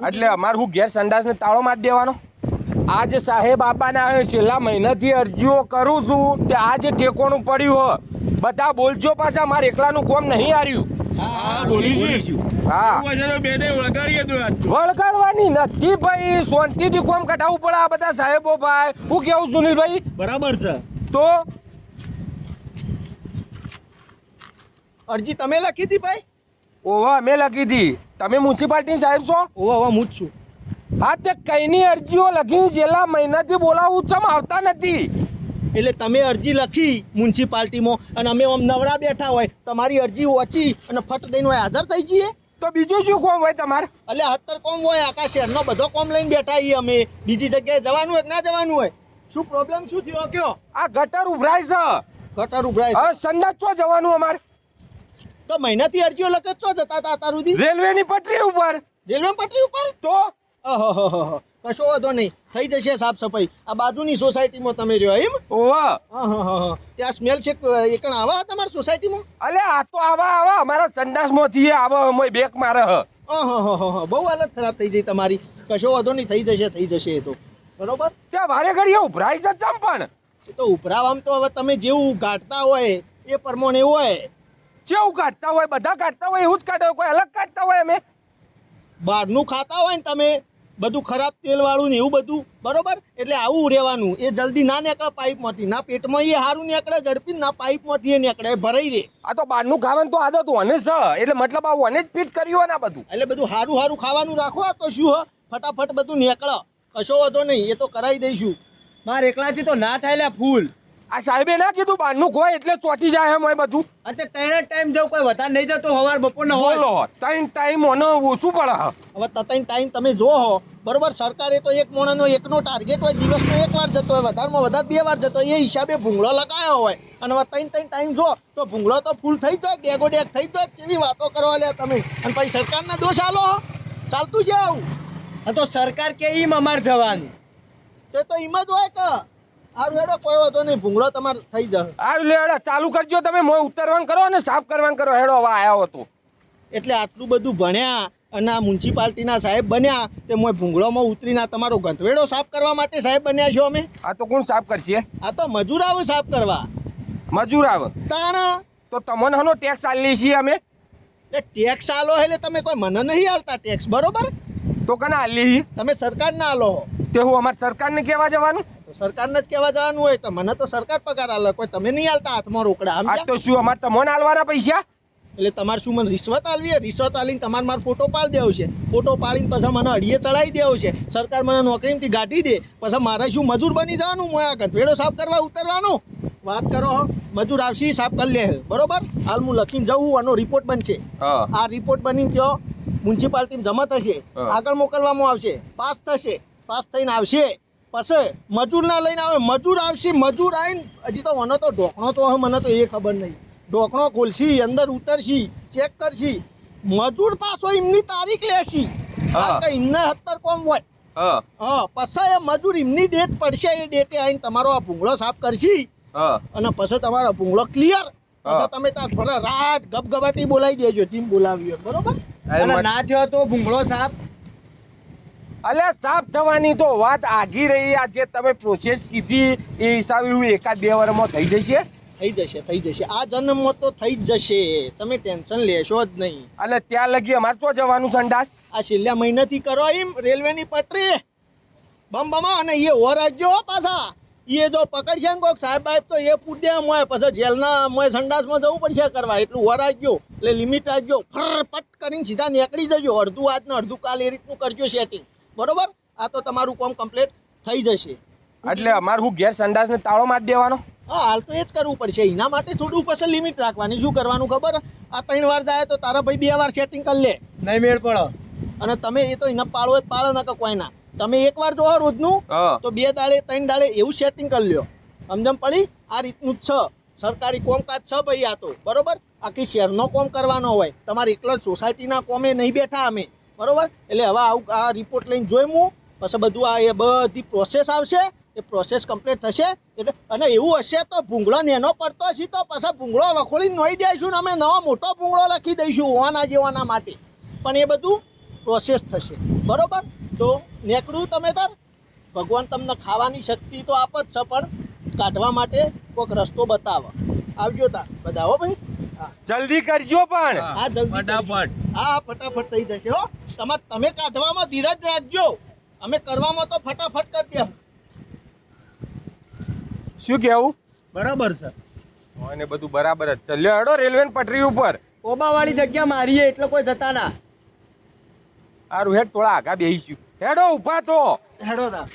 એટલે અમારે હું ઘેર સંડાસને તાળો મારી દેવાનો. આજે સાહેબ બાપાના છેલ્લા મહિનાથી અરજીઓ કરું છું તે આજે ઠેકોણું પડ્યું હો બધા બોલજો પાછા મારે એકલાનું કોમ નહીં હાર્યું. વળગાડવાની નથી ભાઈ શાંતિથી કોમ કઢાવવું પડે આ બધા સાહેબો ભાઈ. હું કેવું સુનિલભાઈ? બરાબર છે. તો? અરજી તમે લખી હતી ભાઈ? ઓવા મેં લખી હતી તમે મ્યુનિસિપાલિટી સાહેબ છો? ઓવા ઓવા હું જ છું. હા તે કઈની અરજીઓ લખી છેલ્લા મહિનાથી બોલાવું? ચમ આવતા નથી? એટલે તમે અરજી લખી મ્યુનિસિપાલિટીમાં અને અમે આમ નવરા બેઠા હોય. તમારી અરજી ઓછી અને ફટ દઈને હોય હાજર થઈ જઈએ? તો બીજું શું કોમ હોય તમારે? એટલે અત્તર કોમ હોય આખા શહેરનો બધો કોમ લઈને બેઠા છીએ અમે. બીજી જગ્યાએ જવાનું હોય કે ના જવાનું હોય? શું પ્રોબ્લેમ શું થયો? કયો? આ ગટર ઉભરાય છે. ગટર ઉભરાય છે. સંદાસ ચો જવાનું અમારે? તો મહિનાથી અરજીઓ લખે છો જતા હતા અત્યાર સુધી રેલવેની પટરી ઉપર. રેલવે પટરી ઉપર? તો? ઓહો કશો વાંધો નહીં. થઈ જશે સાફ સફાઈ આ બાજુની સોસાયટીમાં તમે રહ્યો એમ? ઓવા ત્યાં સ્મેલ છે એકણ આવા તમારી સોસાયટીમાં? અલે આ તો આવા આવા. અમારા સંડાસમાંથી આવો અમે બેક મારે હ. ઓહો બહુ હાલત ખરાબ થઈ જઈ તમારી. કશો વાંધો નહીં થઈ જશે થઈ જશે એ તો. બરોબર? ત્યાં વારે ઘડીએ ઉભરાય જ ચમ પણ. એ તો ઉભરાવામાં તો હવે તમે જેવું ગાંઠતા હોય એ પ્રમાણે હોય. ચેવું કાઢતા હોય બધા કાઢતા હોય એવું જ કાઢે કોઈ અલગ કાઢતા હોય અમે. બહારનું ખાતા હોય ને તમે બધું ખરાબ તેલવાળું ને એવું બધું બરોબર? એટલે આવું રહેવાનું. એ જલ્દી ના નીકળે પાઇપમાંથી. ના પેટમાં એ સારું નીકળે ઝડપી ના પાઇપમાંથી એ નીકળે ભરાઈ રહે. આ તો બહારનું ખાવાનું તો આદત વને છે એટલે મતલબ આ વને જ ફિટ કર્યું હોય ને બધું. એટલે બધું સારું સારું ખાવાનું રાખો આ તો શું હ? ફટાફટ બધું નીકળો. કશો વધો નહીં એ તો કરાવી દઈશું. મારે એકલાથી તો ના થાય ફૂલ. આ સાહેબે ના કીધું બહારનું કોઈ એટલે ચોટી જાય એમ હોય બધું. અત્યારે ત્રણ ટાઈમ જવું કોઈ વધારે નહીં જતો સવાર બપોરના હોય. બોલો ત્રણ ટાઈમ ઓનો ઓછું પડે. હવે ત્રણ ટાઈમ તમે જો હો. બરોબર સરકારે તો એક મોણાનો એકનો ટાર્ગેટ હોય દિવસનો એક વાર જતો હોય વધારેમાં વધારે બે વાર જતો હોય એ હિસાબે ભૂંગળો લગાયો હોય. અને હવે ત્રણ ત્રણ ટાઈમ જો તો ભૂંગળો તો ફૂલ થઈ જાય ડેગો ડેગ થઈ જાય કેવી વાતો કરવા લે તમે? અને પછી સરકારના દોષ આલો હો. ચાલતું છે આવું. આ તો સરકાર કે ઈમ અમારે જવાનું? તે તો ઈમ જ હોય કે. સારું હેડો કોઈ વાંધો નહીં ભૂંગળો તમારે થઈ જશે. આ લે ચાલુ કરજો તમે મોય ઉતરવાનું કરો અને સાફ કરવાનું કરો. હેડો હવે આયો હતો એટલે આટલું બધું ભણ્યા અને આ મ્યુનિસિપાલિટીના સાહેબ બન્યા તે મોય ભૂંગળોમાં ઉતરીને તમારો ગંધવેડો સાફ કરવા માટે સાહેબ બન્યા છો અમે? આ તો કોણ સાફ કરશે? આ તો મજૂર આવે સાફ કરવા. મજૂર આવે તાણા? તો તમને હનો ટેક્સ આલી છીએ અમે? એ ટેક્સ આલો એટલે તમે કોઈ મને નહીં આલતા ટેક્સ બરોબર? તો કના આલી તમે સરકાર ના આલો. તે હું અમારે સરકારને કહેવા જવાનું? સરકારને જ કહેવા જવાનું હોય તો મને તો સરકાર પગાર આલે કોઈ તમે નહીં આલતા હાથમાં રોકડા આ તો શું અમારે તમને આલવાના પૈસા? એટલે તમારે શું મને રિશ્વત આલવી? રિશ્વત આલીને તમારે મારો ફોટો પાડી દેવો છે. ફોટો પાડીને પછી મને અડીએ ચડાવી દેવો છે. સરકાર મને નોકરીમાંથી ગાઢી દે. પછી મારે શું મજૂર બની જવાનું? હું આ ગંધવેડો સાફ કરવા ઉતરવાનું? વાત કરો હો. મજૂર આવશે સાફ કરી લે. બરોબર? હાલ હું લખીને જવું આનો રિપોર્ટ બનશે. આ રિપોર્ટ બનીને કયો મ્યુનિસિપાલિટીમાં જમા થશે. આગળ મોકલવામાં આવશે. પાસ થશે. પાસ થઈને આવશે. પછી મજૂરના લઈને આવે. મજૂર આવશે મજૂર આવીને હજી તો મને તો ઢોકણો તો મને તો એ ખબર નહીં. ઢોકણો ખોલશી અંદર ઉતરશી ચેક કરશી. મજૂર પાછો એમની તારીખ લેશી. હા. એમને સત્તર કોમ હોય. હા. હા પછી એ મજૂર એમની ડેટ પડશે એ ડેટે આવીને તમારો આ ભૂંગળો સાફ કરશી. અને પછી તમારો ભૂંગળો ક્લિયર પછી તમે ત્યાં ભલે રાત ગપગપાટી બોલાવી દેજો ટીમ બોલાવી બરોબર? અને ના થયો તો ભૂંગળો સાપ અલ્યા સાફ થવાની તો વાત આગી રહી આ જે તમે પ્રોસેસ કીધી એ હિસાબે હું એકાદ બે વારમાં થઈ જશે? થઈ જશે થઈ જશે. આ જન્મમાં તો થઈ જ જશે. તમે ટેન્શન લેશો જ નહીં. અને ત્યાં લગી અમારે ચો જવાનું સંડાસ? આ છેલ્લા મહિનાથી કરો એમ રેલવેની પટરી. બમ બમા અને એ ઓર રાખજો પાછા. એ જો પકડશે ને કોઈક સાહેબ સાહેબ તો એ પૂછ મોય પછી જેલના મોય સંડાસમાં જવું પડશે કરવા. એટલું વરાજ્યો એટલે લિમિટ રાખજો. ફર પટ કરીને સીધા નીકળી જજો. અડધું આજ ને અડધું કાલ એ રીતનું કરજો સેટિંગ બરોબર? આ તો તમારું કોમ કમ્પ્લીટ થઈ જશે. એટલે અમારે હું ઘેર સંડાસને તાળો મારી દેવાનો? હા હાલ તો એ જ કરવું પડશે. એના માટે થોડું પછી લિમિટ રાખવાની. શું કરવાનું ખબર? આ ત્રણ વાર જાય તો તારા ભાઈ બે વાર સેટિંગ કરી લે. નહીં મેળ પડો. અને તમે એ તો એના પાળો જ પાળો ના કોઈ ના તમે એક વાર જોવો રોજનું તો બે દાડે ત્રણ દાડે એવું સેટિંગ કરી લ્યો. સમજમ પડી? આ રીતનું જ છે. સરકારી કોમકાજ છે ભાઈ આ તો. બરોબર? આખી શહેરનો કોમ કરવાનો હોય. તમારે એકલો જ સોસાયટીના કોમે નહીં બેઠા અમે. બરોબર? એટલે હવે આવું આ રિપોર્ટ લઈને જોઈ હું પછી બધું આ એ બધી પ્રોસેસ આવશે. એ પ્રોસેસ કમ્પ્લીટ થશે. એટલે અને એવું હશે તો ભૂંગળો નેનો પડતો હશે તો પછી ભૂંગળો વખોળી નોઈ દઈશું ને અમે નવો મોટો ભૂંગળો લખી દઈશું ઓના જેવાના માટે. પણ એ બધું પ્રોસેસ થશે. બરોબર? તો નેકડું તમે તાર. ભગવાન તમને ખાવાની શક્તિ તો આપ જ છે, પણ કાઢવા માટે કોઈક રસ્તો બતાવો. આવજો તાર. બધા હો ભાઈ? જલ્દી કરજો પણ. હા જલ્દી ફટાફટ. હા ફટાફટ થઈ જશે હો. તમાર તમે કાઢવામાં ધીરજ રાખજો. અમે કરવામાં તો ફટાફટ કરી દે. શું કેવું? બરાબર છે અને બધું બરાબર જ ચાલ્યો હેડો રેલવે પટરી ઉપર. કોબાવાળી જગ્યા મારીએ એટલે કોઈ જતા ના. સારું હેડ થોડા આગા બેહીશું. હેડો ઊભા તો હેડો તાર